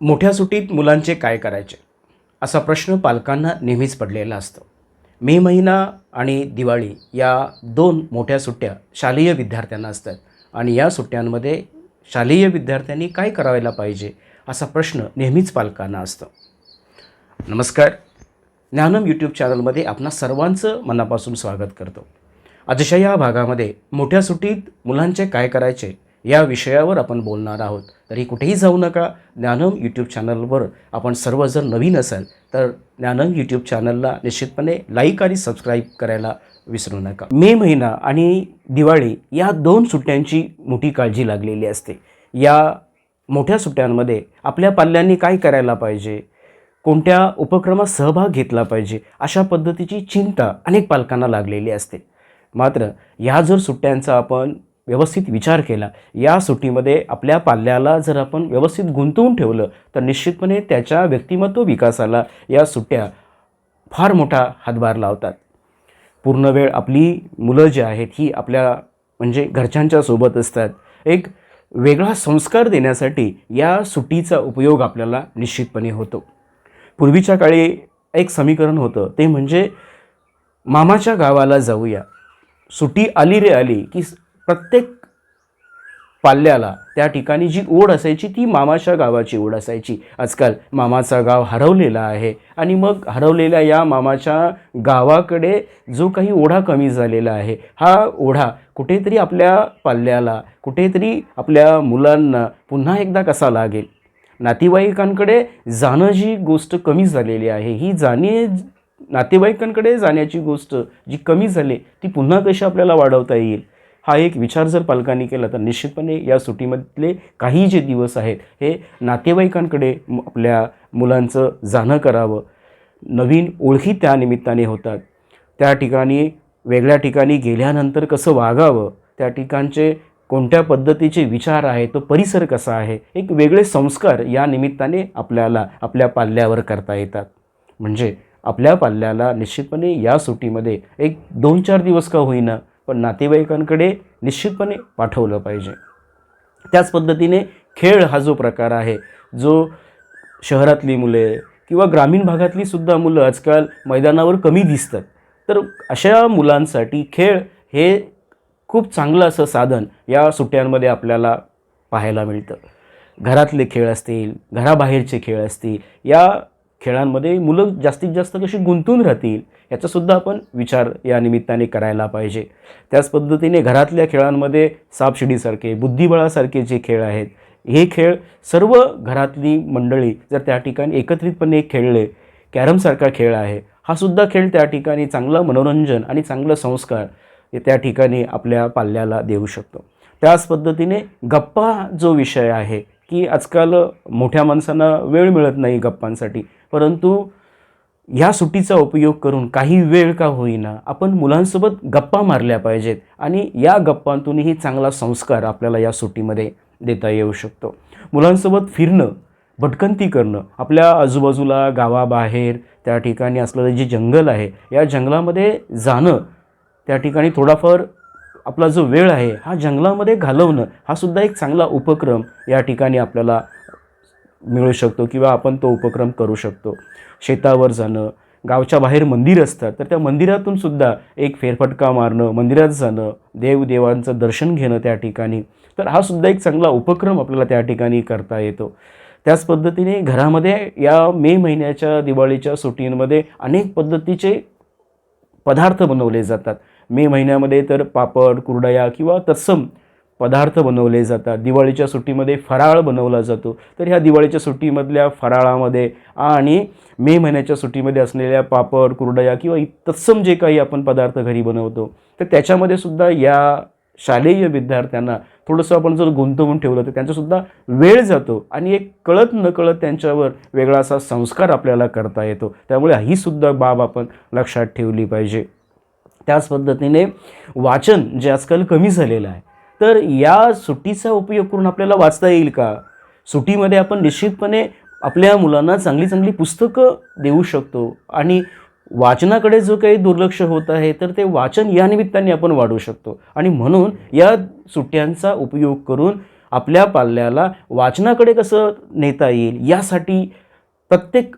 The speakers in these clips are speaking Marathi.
मोठ्या सुट्टीत मुलांचे काय करायचे? असा प्रश्न पालकांना नेहमीच पडलेला असतो. मे महिना आणि दिवाळी या दोन मोठ्या सुट्ट्या शालेय विद्यार्थ्यांना असतात. आणि या सुट्ट्यांमध्ये शालेय विद्यार्थ्यांनी काय करायला पाहिजे? असा प्रश्न नेहमीच पालकांना असतो. नमस्कार. ज्ञानम यूट्यूब चॅनलमध्ये आपणा सर्वांचं मनापासून स्वागत करतो. आजच्या या भागामध्ये मोठ्या सुट्टीत मुलांचे काय करायचे? या विषयावर आपण बोलणार आहोत. तरी कुठेही जाऊ नका. ज्ञानम यूट्यूब चॅनलवर आपण सर्व जर नवीन असाल तर ज्ञानम यूट्यूब चॅनलला निश्चितपणे लाईक आणि सबस्क्राईब करायला विसरू नका. मे महिना आणि दिवाळी या दोन सुट्ट्यांची मोठी काळजी लागलेली असते. या मोठ्या सुट्ट्यांमध्ये आपल्या पाल्यांनी काय करायला पाहिजे? कोणत्या उपक्रमात सहभाग घेतला पाहिजे? अशा पद्धतीची चिंता अनेक पालकांना लागलेली असते. मात्र या जर सुट्ट्यांचा आपण व्यवस्थित विचार केला. या सुट्टीमध्ये आपल्या पाल्याला जर आपण व्यवस्थित गुंतवून ठेवलं तर निश्चितपणे त्याच्या व्यक्तिमत्व विकासाला या सुट्ट्या फार मोठा हातभार लावतात. पूर्ण वेळ आपली मुलं जी आहेत ही आपल्या म्हणजे घरच्यांच्या सोबत असतात. एक वेगळा संस्कार देण्यासाठी या सुट्टीचा उपयोग आपल्याला निश्चितपणे होतो. पूर्वीच्या काळी एक समीकरण होतं ते म्हणजे मामाच्या गावाला जाऊया. सुट्टी आली रे आली की प्रत्येक पाल्याला त्या ठिकाणी जी ओढ असायची ती मामाच्या गावाची ओढ असायची. आजकाल मामाचा गाव हरवलेला आहे आणि मग हरवलेल्या या मामाच्या गावाकडे जो काही ओढा कमी झालेला आहे हा ओढा कुठेतरी आपल्या पाल्याला कुठेतरी आपल्या मुलांना पुन्हा एकदा कसा लागेल? नातेवाईकांकडे जाणं जी गोष्ट कमी झालेली आहे ही जाणे नातेवाईकांकडे जाण्याची गोष्ट जी कमी झाली ती पुन्हा कशी आपल्याला वाढवता येईल? हा एक विचार जर पालकांनी केला तर निश्चितपणे या सुट्टीमधले काही जे दिवस आहेत हे नातेवाईकांकडे आपल्या मुलांचं जाणं करावं. नवीन ओळखी त्या निमित्ताने होतात. त्या ठिकाणी वेगळ्या ठिकाणी गेल्यानंतर कसं वागावं? त्या ठिकाणचे कोणत्या पद्धतीचे विचार आहे तो परिसर कसा आहे? एक वेगळे संस्कार या निमित्ताने आपल्याला आपल्या पाल्यावर करता येतात. म्हणजे आपल्या पाल्याला निश्चितपणे या सुट्टीमध्ये एक दोन चार दिवस का होईना पण नातेवाईकांकडे निश्चितपणे पाठवलं पाहिजे. त्याच पद्धतीने खेळ हा जो प्रकार आहे जो शहरातली मुले किंवा ग्रामीण भागातली सुद्धा मुलं आजकाल मैदानावर कमी दिसतात तर अशा मुलांसाठी खेळ हे खूप चांगलं असं साधन या सुट्ट्यांमध्ये आपल्याला पाहायला मिळतं. घरातले खेळ असतील घराबाहेरचे खेळ असतील या खेळांमध्ये मुलं जास्तीत जास्त कशी गुंतून राहतील याचासुद्धा आपण विचार या निमित्ताने करायला पाहिजे. त्याच पद्धतीने घरातल्या खेळांमध्ये सापशिडीसारखे बुद्धिबळासारखे जे खेळ आहेत हे खेळ सर्व घरातली मंडळी जर त्या ठिकाणी एकत्रितपणे खेळले कॅरमसारखा खेळ आहे हा सुद्धा खेळ त्या ठिकाणी चांगलं मनोरंजन आणि चांगलं संस्कार हे त्या ठिकाणी आपल्या पाल्याला देऊ शकतो. त्याच पद्धतीने गप्पा जो विषय आहे की आजकाल मोठ्या माणसांना वेळ मिळत नाही गप्पांसाठी परंतु या सुट्टीचा उपयोग करून काही वेळ का होईना आपण मुलांसोबत गप्पा मारल्या पाहिजेत आणि या गप्पांतूनही चांगला संस्कार आपल्याला या सुट्टीमध्ये देता येऊ शकतो. मुलांसोबत फिरणं भटकंती करणं आपल्या आजूबाजूला गावाबाहेर त्या ठिकाणी असलेलं जे जंगल आहे या जंगलामध्ये जाणं त्या ठिकाणी थोडाफार आपला जो वेळ आहे हा जंगलामध्ये घालवणं हा सुद्धा एक चांगला उपक्रम या ठिकाणी आपल्याला मिळू शकतो किंवा आपण तो उपक्रम करू शकतो. शेतावर जाणं गावच्या बाहेर मंदिर असतात तर त्या मंदिरातून सुद्धा एक फेरफटका मारणं मंदिरात जाणं देवदेवांचं दर्शन घेणं त्या ठिकाणी तर हा सुद्धा एक चांगला उपक्रम आपल्याला त्या ठिकाणी करता येतो. त्याच पद्धतीने घरामध्ये या मे महिन्याच्या दिवाळीच्या सुट्टींमध्ये अनेक पद्धतीचे पदार्थ बनवले जातात. मे महिन्यामध्ये तर पापड कुरडया किंवा तत्सम पदार्थ बनवले जातात. दिवाळीच्या सुट्टीमध्ये फराळ बनवला जातो. तर ह्या दिवाळीच्या सुट्टीमधल्या फराळामध्ये आणि मे महिन्याच्या सुट्टीमध्ये असलेल्या पापड कुरडया किंवा तत्सम जे काही आपण पदार्थ घरी बनवतो तर त्याच्यामध्ये सुद्धा या शालेय विद्यार्थ्यांना थोडंसं आपण जर गुंतवून ठेवलं तर त्यांचासुद्धा वेळ जातो आणि एक कळत नकळत त्यांच्यावर वेगळा असा संस्कार आपल्याला करता येतो. त्यामुळे ही सुद्धा बाब आपण लक्षात ठेवली पाहिजे. त्याच पद्धतीने वाचन जे आजकाल कमी झालेलं आहे तर या सुट्टीचा उपयोग करून आपल्याला वाचता येईल का? सुट्टीमध्ये आपण निश्चितपणे आपल्या मुलांना चांगली चांगली पुस्तकं देऊ शकतो. आणि वाचनाकडे जो काही दुर्लक्ष होत आहे तर ते वाचन या निमित्ताने आपण वाढवू शकतो. आणि म्हणून या सुट्ट्यांचा उपयोग करून आपल्या पाल्याला वाचनाकडे कसं नेता येईल यासाठी प्रत्येक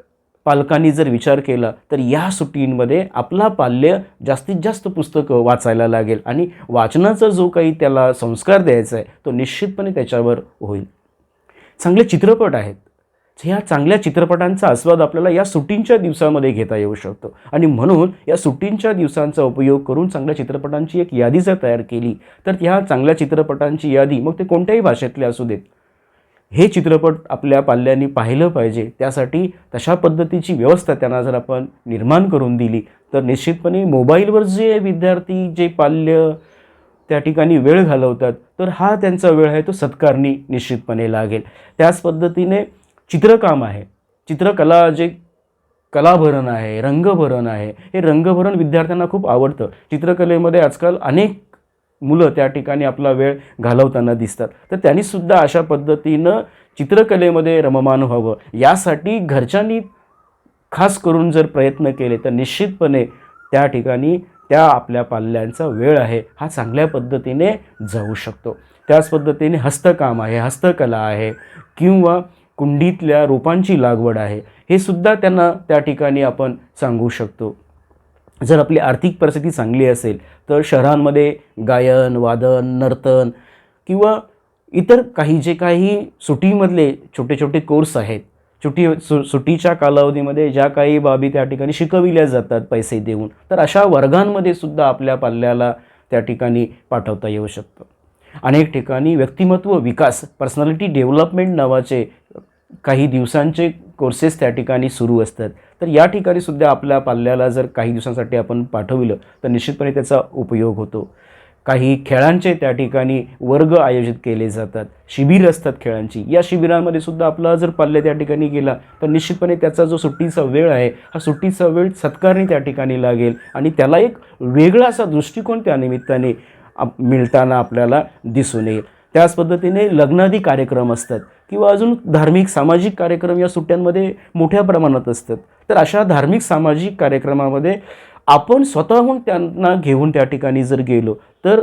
पालकांनी जर विचार केला तर या सुट्टींमध्ये आपला पाल्य जास्तीत जास्त पुस्तकं वाचायला लागेल. आणि वाचनाचा जो काही त्याला संस्कार द्यायचा आहे तो निश्चितपणे त्याच्यावर होईल. चांगले चित्रपट आहेत. ह्या चांगल्या चित्रपटांचा आस्वाद आपल्याला या सुट्टींच्या दिवसामध्ये घेता येऊ शकतो. आणि म्हणून या सुट्टींच्या दिवसांचा उपयोग करून चांगल्या चित्रपटांची एक यादी जर तयार केली तर ह्या चांगल्या चित्रपटांची यादी मग ते कोणत्याही भाषेतले असू देत हे चित्रपट आपल्या पाल्यांनी पाहिलं पाहिजे. त्यासाठी तशा पद्धतीची व्यवस्था त्यांना जर आपण निर्माण करून दिली तर निश्चितपणे मोबाईलवर जे विद्यार्थी जे पाल्य त्या ठिकाणी वेळ घालवतात तर हा त्यांचा वेळ आहे तो सत्कारणी निश्चितपणे लागेल. त्याच पद्धतीने चित्रकाम आहे. चित्रकला जे कलाभरण आहे रंगभरण आहे हे रंगभरण विद्यार्थ्यांना खूप आवडतं. चित्रकलेमध्ये आजकाल अनेक मुलं त्या ठिकाणी आपला वेळ घालवताना दिसतात. तर त्यांनीसुद्धा अशा पद्धतीनं चित्रकलेमध्ये रममान व्हावं. यासाठी घरच्यांनी खास करून जर प्रयत्न केले तर निश्चितपणे त्या ठिकाणी त्या आपल्या पाल्यांचा वेळ आहे हा चांगल्या पद्धतीने जाऊ शकतो. त्याच पद्धतीने हस्तकाम आहे हस्तकला आहे किंवा कुंडीतल्या रोपांची लागवड आहे हे सुद्धा त्यांना त्या ठिकाणी आपण सांगू शकतो. जर आपली आर्थिक परिस्थिती चांगली असेल तर शहरांमध्ये गायन वादन नर्तन किंवा इतर काही जे काही सुटीमधले छोटे छोटे कोर्स आहेत सुटी सु सुटीच्या कालावधीमध्ये ज्या काही बाबी त्या ठिकाणी शिकविल्या जातात पैसे देऊन तर अशा वर्गांमध्ये सुद्धा आपल्या पाल्याला त्या ठिकाणी पाठवता येऊ शकतं. अनेक ठिकाणी व्यक्तिमत्व विकास पर्सनॅलिटी डेव्हलपमेंट नावाचे काही दिवसांचे कोर्सेस त्या ठिकाणी सुरू असतात. तर या ठिकाणी सुद्धा आपल्या पाल्याला जर काही दिवसांसाठी आपण पाठविलं तर निश्चितपणे त्याचा उपयोग होतो. काही खेळांचे त्या ठिकाणी वर्ग आयोजित केले जातात. शिबिर असतात खेळांची. या शिबिरांमध्ये सुद्धा आपला जर पाल्य त्या ठिकाणी गेला तर निश्चितपणे त्याचा जो सुट्टीचा वेळ आहे हा सुट्टीचा वेळ सत्कारणी त्या ठिकाणी लागेल आणि त्याला एक वेगळा असा दृष्टिकोन त्या निमित्ताने आप मिळताना आपल्याला दिसून येईल. त्याच पद्धतीने लग्नादी कार्यक्रम असतात. किंवा अजून धार्मिक सामाजिक कार्यक्रम या सुट्ट्यांमध्ये मोठ्या प्रमाणात असतात. तर अशा धार्मिक सामाजिक कार्यक्रमामध्ये आपण स्वतःहून त्यांना घेऊन त्या ठिकाणी जर गेलो तर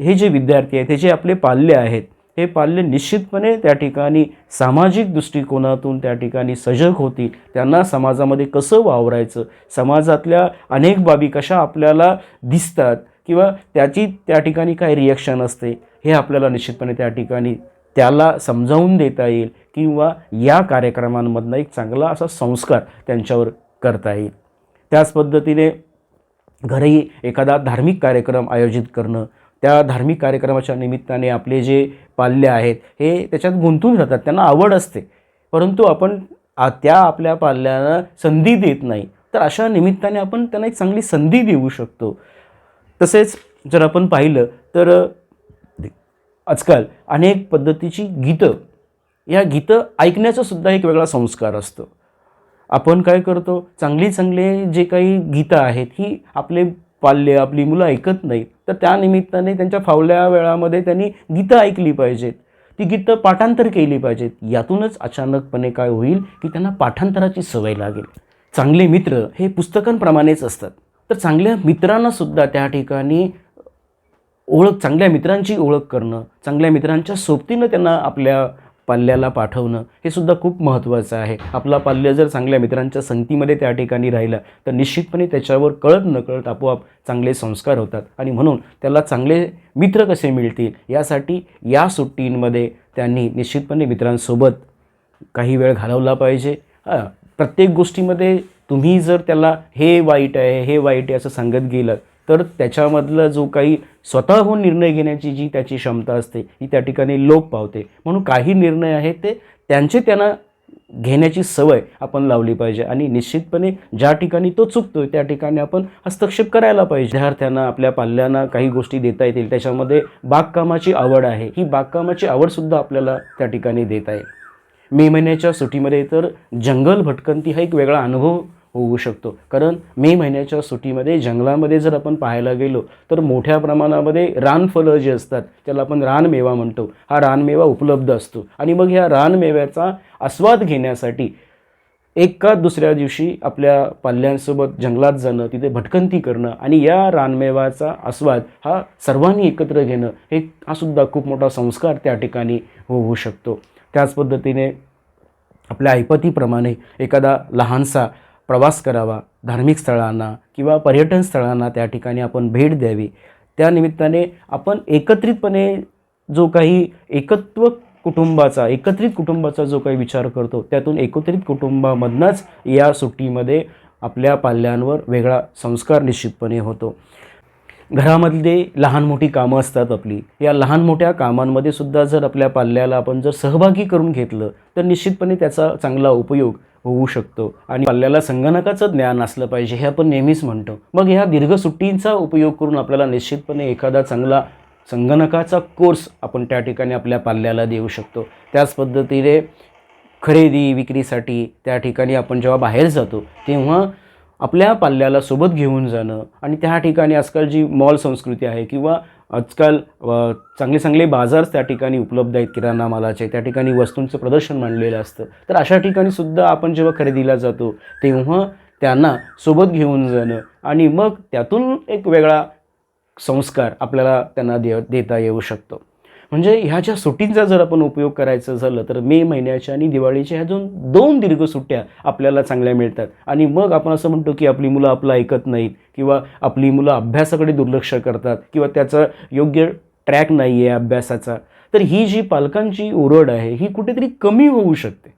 हे जे विद्यार्थी आहेत हे जे आपले पाल्य आहेत हे पाल्य निश्चितपणे त्या ठिकाणी सामाजिक दृष्टिकोनातून त्या ठिकाणी सजग होतील. त्यांना समाजामध्ये कसं वावरायचं समाजातल्या अनेक बाबी कशा आपल्याला दिसतात किंवा त्याची त्या ठिकाणी काय रिॲक्शन असते हे आपल्याला निश्चितपणे त्या ठिकाणी त्याला समजावून देता येईल किंवा या कार्यक्रमांमधनं एक चांगला असा संस्कार त्यांच्यावर करता येईल. त्याच पद्धतीने घरी एखादा धार्मिक कार्यक्रम आयोजित करणं त्या धार्मिक कार्यक्रमाच्या निमित्ताने आपले जे पाल्य आहेत हे त्याच्यात गुंतून राहतात त्यांना आवड असते. परंतु आपण त्या आपल्या पाल्यांना संधी देत नाही तर अशा निमित्ताने आपण त्यांना एक चांगली संधी देऊ शकतो. तसेच जर आपण पाहिलं तर आजकाल अनेक पद्धतीची गीतं या गीतं ऐकण्याचा सुद्धा एक वेगळा संस्कार असतो. आपण काय करतो? चांगली चांगले जे काही गीतं आहेत ही आपले पाल्य आपली मुलं ऐकत नाहीत. तर त्या निमित्ताने त्यांच्या फावल्या वेळामध्ये त्यांनी गीतं ऐकली पाहिजेत. ती गीतं पाठांतर केली पाहिजेत. यातूनच अचानकपणे काय होईल की त्यांना पाठांतराची सवय लागेल. चांगले मित्र हे पुस्तकांप्रमाणेच असतात. तर चांगल्या मित्रांनासुद्धा त्या ठिकाणी ओळख चांगल्या मित्रांची ओळख करणं चांगल्या मित्रांच्या सोबतीनं त्यांना आपल्या पाल्याला पाठवणं हे सुद्धा खूप महत्त्वाचं आहे. आपला पाल्य जर चांगल्या मित्रांच्या संगतीमध्ये त्या ठिकाणी राहिला तर निश्चितपणे त्याच्यावर कळत नकळत आपोआप चांगले संस्कार होतात. आणि म्हणून त्याला चांगले मित्र कसे मिळतील यासाठी या सुट्टींमध्ये त्यांनी निश्चितपणे मित्रांसोबत काही वेळ घालवला पाहिजे. हां प्रत्येक गोष्टीमध्ये तुम्ही जर त्याला हे वाईट आहे हे वाईट आहे असं सांगत गेलं तर त्याच्यामधला जो काही स्वतःहून निर्णय घेण्याची जी त्याची क्षमता असते ही त्या ठिकाणी लोप पावते. म्हणून काही निर्णय आहेत ते त्यांचे त्यांना घेण्याची सवय आपण लावली पाहिजे आणि निश्चितपणे ज्या ठिकाणी तो चुकतोय त्या ठिकाणी आपण हस्तक्षेप करायला पाहिजे. विद्यार्थ्यांना आपल्या पाल्यांना काही गोष्टी देता येतील त्याच्यामध्ये बागकामाची आवड आहे. ही बागकामाची आवडसुद्धा आपल्याला त्या ठिकाणी देता येईल मे महिन्याच्या सुट्टीमध्ये तर जंगल भटकंती हा एक वेगळा अनुभव होऊ शकतो. कारण मे महिन्याच्या सुट्टीमध्ये जंगलामध्ये जर आपण पाहायला गेलो तर मोठ्या प्रमाणामध्ये रानफलं जे असतात त्याला आपण रानमेवा म्हणतो. हा रानमेवा उपलब्ध असतो. आणि मग ह्या रानमेव्याचा आस्वाद घेण्यासाठी एका दुसऱ्या दिवशी आपल्या पाल्यांसोबत जंगलात जाणं तिथे भटकंती करणं आणि या रानमेवाचा आस्वाद हा सर्वांनी एकत्र घेणं हे हा सुद्धा खूप मोठा संस्कार त्या ठिकाणी होऊ शकतो. त्याच पद्धतीने आपल्या ऐपतीप्रमाणे एखादा लहानसा प्रवास करावा धार्मिक स्थळांना किंवा पर्यटन स्थळांना त्या ठिकाणी आपण भेट द्यावी. त्या निमित्ताने आपण एकत्रितपणे जो काही एकत्व कुटुंबाचा एकत्रित कुटुंबाचा जो काही विचार करतो त्यातून एकत्रित कुटुंबामधनंच या सुट्टीमध्ये आपल्या पाल्यांवर वेगळा संस्कार निश्चितपणे होतो. घरामधले लहान मोठी कामं असतात आपली. या लहान मोठ्या कामांमध्ये सुद्धा जर आपल्या पाल्याला आपण जर सहभागी करून घेतलं तर निश्चितपणे त्याचा चांगला उपयोग होऊ शकतो. आणि पाल्याला संगणकाचं ज्ञान असलं पाहिजे हे आपण नेहमीच म्हणतो. मग ह्या दीर्घ सुट्टींचा उपयोग करून आपल्याला निश्चितपणे एखादा चांगला संगणकाचा कोर्स आपण त्या ठिकाणी आपल्या पाल्याला देऊ शकतो. त्याच पद्धतीने खरेदी विक्रीसाठी त्या ठिकाणी आपण जेव्हा बाहेर जातो तेव्हा आपल्या पाल्याला सोबत घेऊन जाणं. आणि त्या ठिकाणी आजकाल जी मॉल संस्कृती आहे किंवा आजकाल चांगले चांगले बाजार त्या ठिकाणी उपलब्ध आहेत किराणा मालाचे त्या ठिकाणी वस्तूंचं प्रदर्शन मांडलेलं असतं. तर अशा ठिकाणी सुद्धा आपण जेव्हा खरेदीला जातो तेव्हा त्यांना सोबत घेऊन जाणं आणि मग त्यातून एक वेगळा संस्कार आपल्याला त्यांना दे देता येऊ शकतो. म्हणजे ह्या ज्या सुट्टींचा जर आपण उपयोग करायचं झालं तर मे महिन्याच्या आणि दिवाळीच्या ह्या दोन दोन दीर्घ सुट्ट्या आपल्याला चांगल्या मिळतात. आणि मग आपण असं म्हणतो की आपली मुलं आपलं ऐकत नाहीत किंवा आपली मुलं अभ्यासाकडे दुर्लक्ष करतात किंवा त्याचा योग्य ट्रॅक नाही आहे अभ्यासाचा तर ही जी पालकांची ओरड आहे ही कुठेतरी कमी होऊ शकते.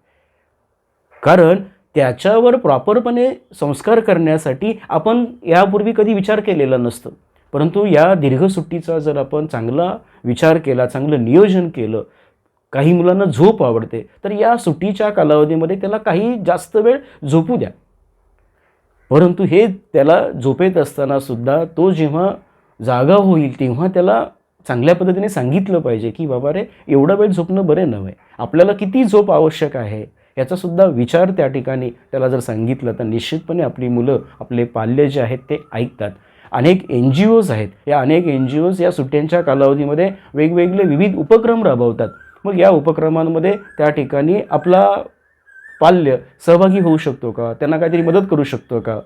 कारण त्याच्यावर प्रॉपरपणे संस्कार करण्यासाठी आपण यापूर्वी कधी विचार केलेला नसतो. परंतु या दीर्घ सुट्टीचा जर आपण चांगला विचार केला चांगलं नियोजन केलं काही मुलांना झोप आवडते तर या सुट्टीच्या कालावधीमध्ये त्याला काही जास्त वेळ झोपू द्या. परंतु हे त्याला झोपेत असताना सुद्धा तो जेव्हा जागा होईल तेव्हा त्याला चांगल्या पद्धतीने सांगितलं पाहिजे की बाबा रे एवढा वेळ झोपणं बरे नव्हे. आपल्याला किती झोप आवश्यक आहे? याचा सुद्धा विचार त्या ठिकाणी त्याला जर सांगितलं तर निश्चितपणे आपली मुलं आपले पाल्य जे आहेत ते ऐकतात. अनेक एन जी ओज आहेत. या अनेक एन जी ओज या सुट्ट्यांच्या कालावधीमध्ये वेगवेगळे विविध उपक्रम राबवतात. मग या उपक्रमांमध्ये त्या ठिकाणी आपला पाल्य सहभागी होऊ शकतो का? त्यांना काहीतरी मदत करू शकतो का?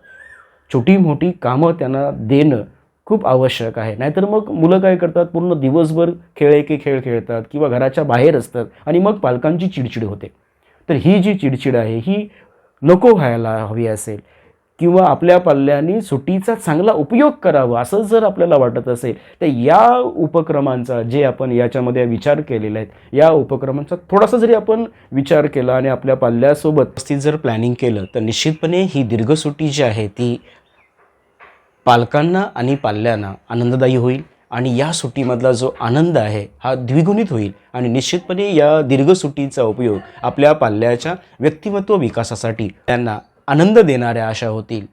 छोटी मोठी कामं त्यांना देणं खूप आवश्यक आहे. नाहीतर मग मुलं काय करतात? पूर्ण दिवसभर खेळ की खेळ खेळतात किंवा घराच्या बाहेर असतात आणि मग पालकांची चिडचिड होते. तर ही जी चिडचिड आहे ही नको व्हायला हवी असेल. किंवा आपल्या पाल्याने सुट्टीचा चांगला उपयोग करावा असं जर आपल्याला वाटत असेल तर या उपक्रमांचा जे आपण याच्यामध्ये विचार केलेला आहेत या उपक्रमांचा थोडासा जरी आपण विचार केला आणि आपल्या पाल्यासोबत व्यवस्थित जर प्लॅनिंग केलं तर निश्चितपणे ही दीर्घ सुट्टी जी आहे ती पालकांना आणि पाल्यांना आनंददायी होईल आणि या सुट्टीमधला जो आनंद आहे हा द्विगुणित होईल आणि निश्चितपणे या दीर्घ सुट्टीचा उपयोग आपल्या पाल्याच्या व्यक्तिमत्व विकासासाठी त्यांना आनंद देणाऱ्या अशा होतील.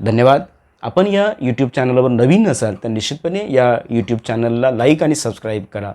धन्यवाद. आपण या यूट्यूब चॅनलवर नवीन असाल तर निश्चितपणे या यूट्यूब चॅनलला लाईक आणि सबस्क्राईब करा.